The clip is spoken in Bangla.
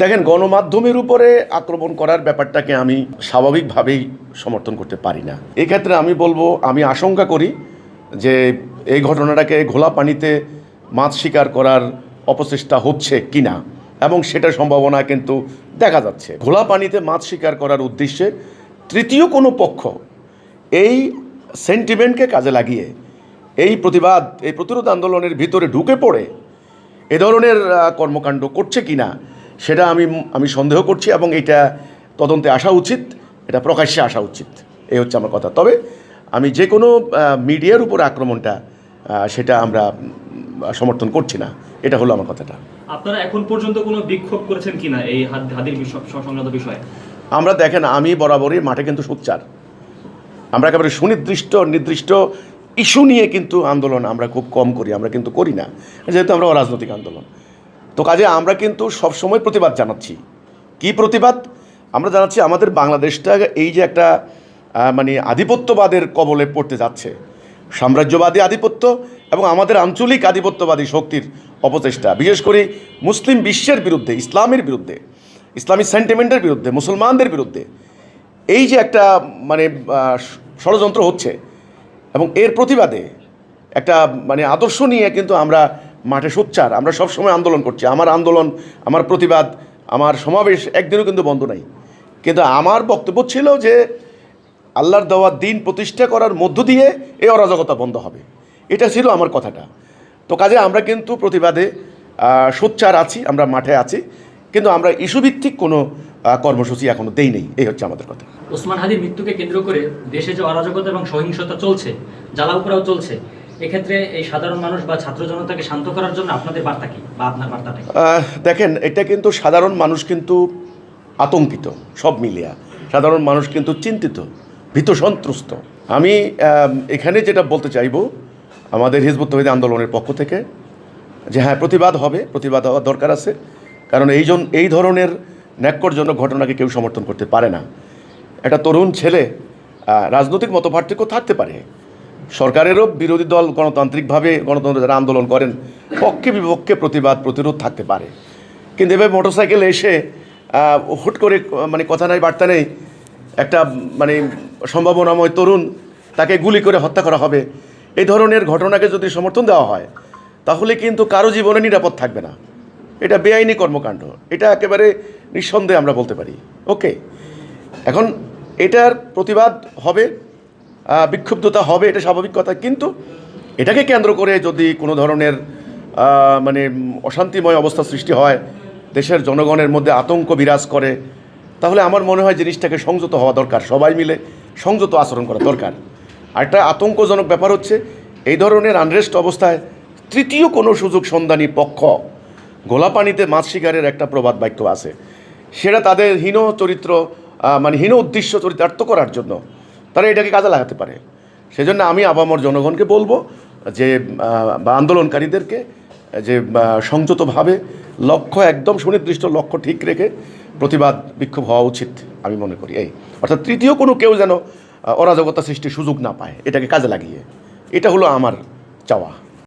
দেখেন, গণমাধ্যমের উপরে আক্রমণ করার ব্যাপারটাকে আমি স্বাভাবিকভাবেই সমর্থন করতে পারি না। এক্ষেত্রে আমি বলব, আমি আশঙ্কা করি যে এই ঘটনাটাকে ঘোলা পানিতে মাছ শিকার করার অপচেষ্টা হচ্ছে কি না এবং সেটা সম্ভাবনা কিন্তু দেখা যাচ্ছে। ঘোলা পানিতে মাছ শিকার করার উদ্দেশ্যে তৃতীয় কোনো পক্ষ এই সেন্টিমেন্টকে কাজে লাগিয়ে, এই প্রতিবাদ, এই প্রতিরোধ আন্দোলনের ভিতরে ঢুকে পড়ে এ ধরনের কর্মকাণ্ড করছে কি না সেটা আমি আমি সন্দেহ করছি এবং এটা তদন্তে আসা উচিত এটা প্রকাশ্যে আসা উচিত। এই হচ্ছে আমার কথা। তবে আমি যে কোনো মিডিয়ার উপর আক্রমণটা সেটা আমরা সমর্থন করছি না। এটা হলো আমার কথাটা। আপনারা এখন পর্যন্ত কোনো বিক্ষোভ করেছেন কিনা এই হাদ- হাদির সংক্রান্ত বিষয়ে? আমরা দেখেন আমি বরাবরই মাঠে কিন্তু সোচ্চার। আমরা একেবারে সুনির্দিষ্ট নির্দিষ্ট ইস্যু নিয়ে কিন্তু আন্দোলন আমরা খুব কম করি আমরা কিন্তু করি না। যেহেতু আমরা অরাজনৈতিক আন্দোলন। তো কাজে আমরা কিন্তু সবসময় প্রতিবাদ জানাচ্ছি। কি প্রতিবাদ? আমরা জানাচ্ছি আমাদের বাংলাদেশটা এই যে একটা মানে আধিপত্যবাদের কবলে পড়তে যাচ্ছে। সাম্রাজ্যবাদী আধিপত্য এবং আমাদের আঞ্চলিক আধিপত্যবাদী শক্তির অপচেষ্টা, বিশেষ করে মুসলিম বিশ্বের বিরুদ্ধে, ইসলামের বিরুদ্ধে, ইসলামী সেন্টিমেন্টের বিরুদ্ধে, মুসলমানদের বিরুদ্ধে এই যে একটা মানে ষড়যন্ত্র হচ্ছে এবং এর প্রতিবাদে একটা মানে আদর্শ নিয়ে কিন্তু আমরা মাঠে সোচ্চার, আমরা সবসময় আন্দোলন করছি। আমার আন্দোলন, আমার প্রতিবাদ, আমার সমাবেশ একদিনও কিন্তু বন্ধ নাই। কিন্তু আমার বক্তব্য ছিল যে আল্লাহর দেওয়া দিন প্রতিষ্ঠা করার মধ্য দিয়ে এই অরাজকতা বন্ধ হবে। এটা ছিল আমার কথাটা। তো কাজে আমরা কিন্তু প্রতিবাদে সোচ্চার আছি, আমরা মাঠে আছি। কিন্তু আমরা ইস্যুভিত্তিক কোনো কর্মসূচি এখনও দেই নেই। এই হচ্ছে আমাদের কথা। ওসমান হাদির মৃত্যুকে কেন্দ্র করে দেশে যে অরাজকতা এবং সহিংসতা চলছে জ্বালাউপোড়াও চলছে এক্ষেত্রে এই সাধারণ মানুষ বা ছাত্র জনতাকে শান্ত করার জন্য আপনাদের বার্তা কি বা আপনার বার্তাটা দেখেন এটা কিন্তু সাধারণ মানুষ কিন্তু আতঙ্কিত সব মিলিয়া। সাধারণ মানুষ কিন্তু চিন্তিত ভীত সন্ত্রস্ত। আমি আম, এখানে যেটা বলতে চাইব আমাদের হিজবুত তহিদ আন্দোলনের পক্ষ থেকে যে হ্যাঁ প্রতিবাদ হবে প্রতিবাদ হওয়ার দরকার আছে। কারণ এই জন এই ধরনের ন্যাক্করজনক ঘটনাকে কেউ সমর্থন করতে পারে না। একটা তরুণ ছেলে রাজনৈতিক মতপার্থক্য থাকতে পারে। সরকারেরও বিরোধী দল গণতান্ত্রিকভাবে গণতন্ত্র যারা আন্দোলন করেন, পক্ষে বিপক্ষে প্রতিবাদ, প্রতিরোধ থাকতে পারে। কিন্তু এভাবে মোটরসাইকেলে এসে হুট করে মানে কথা নাই, বার্তা নেই, একটা মানে সম্ভাবনাময় তরুণ তাকে গুলি করে হত্যা করা হবে, এই ধরনের ঘটনাকে যদি সমর্থন দেওয়া হয়, তাহলে কিন্তু কারও জীবনে নিরাপদ থাকবে না। এটা বেআইনি কর্মকাণ্ড। এটা একেবারে নিঃসন্দেহে আমরা বলতে পারি। ওকে? এখন এটার প্রতিবাদ হবে বিক্ষুব্ধতা হবে, এটা স্বাভাবিক কথা। কিন্তু এটাকে কেন্দ্র করে যদি কোনো ধরনের মানে অশান্তিময় অবস্থা সৃষ্টি হয়, দেশের জনগণের মধ্যে আতঙ্ক বিরাজ করে, তাহলে আমার মনে হয় জিনিসটাকে সংযত হওয়া দরকার। সবাই মিলে সংযত আচরণ করা দরকার। আরেকটা আতঙ্কজনক ব্যাপার হচ্ছে, এই ধরনের আনরেস্ট অবস্থায় তৃতীয় কোনো সুযোগ সন্ধানী পক্ষ, গোলাপানিতে মাছ শিকারের একটা প্রবাদ বাক্য আছে। সেটা তাদের হীন চরিত্র মানে হীন উদ্দেশ্য চরিতার্থ করার জন্য। তারা এটাকে কাজে লাগাতে পারে। সেজন্য আমি আবামর জনগণকে বলব যে বা আন্দোলনকারীদেরকে, যে সংযতভাবে লক্ষ্য, একদম সুনির্দিষ্ট লক্ষ্য ঠিক রেখে প্রতিবাদ, বিক্ষোভ হওয়া উচিত আমি মনে করি। এই, অর্থাৎ তৃতীয় কোনো কেউ যেন অরাজকতা সৃষ্টির সুযোগ না পায়, এটাকে কাজে লাগিয়ে। এটা হলো আমার চাওয়া।